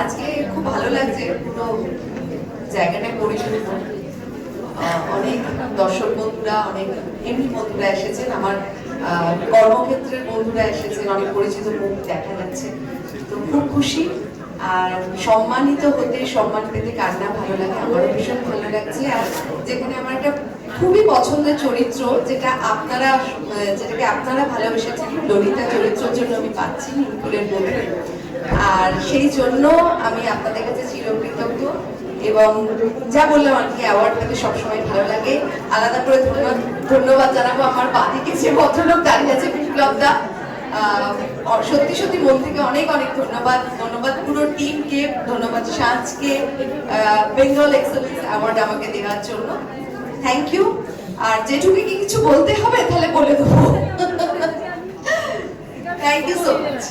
আজকে খুব ভালো লাগছে পুরো জায়গাটা আহ, অনেক দর্শক বন্ধুরা অনেক এমনি বন্ধুরা এসেছেন আমার কর্মক্ষেত্রের বন্ধুরা এসেছেন অনেক পরিচিত মুখ দেখা যাচ্ছে। তো খুব খুশি আর সম্মানিত হতে সম্মান পেতে কার না ভালো লাগে আমারও ভীষণ ভালো লাগছে। আর যেখানে আমার একটা খুবই পছন্দের চরিত্র যেটা আপনারা যেটাকে আপনারা ভালোবেসেছেন ললিতা চরিত্রের জন্য আমি পাচ্ছি নিমকুলের মধ্যে আর সেই জন্য আমি আপনাদের কাছে চিরকৃতজ্ঞ এবং যা বললাম আর কি অ্যাওয়ার্ড পেতে সবসময় ভালো লাগে। আলাদা করে ধন্যবাদ ধন্যবাদ জানাব আমার বাদিকে যে ভদ্রলোক দাঁড়িয়ে আছে বিপ্লব দা সত্যি সত্যি মন থেকে অনেক অনেক ধন্যবাদ। ধন্যবাদ পুরো টিমকে ধন্যবাদ সাজকে বেঙ্গল এক্সেলেন্স অ্যাওয়ার্ড আমাকে দেওয়ার জন্য। থ্যাংক ইউ আর যেটুকু কি কিছু বলতে হবে তাহলে বলে দেবো। Thank you so much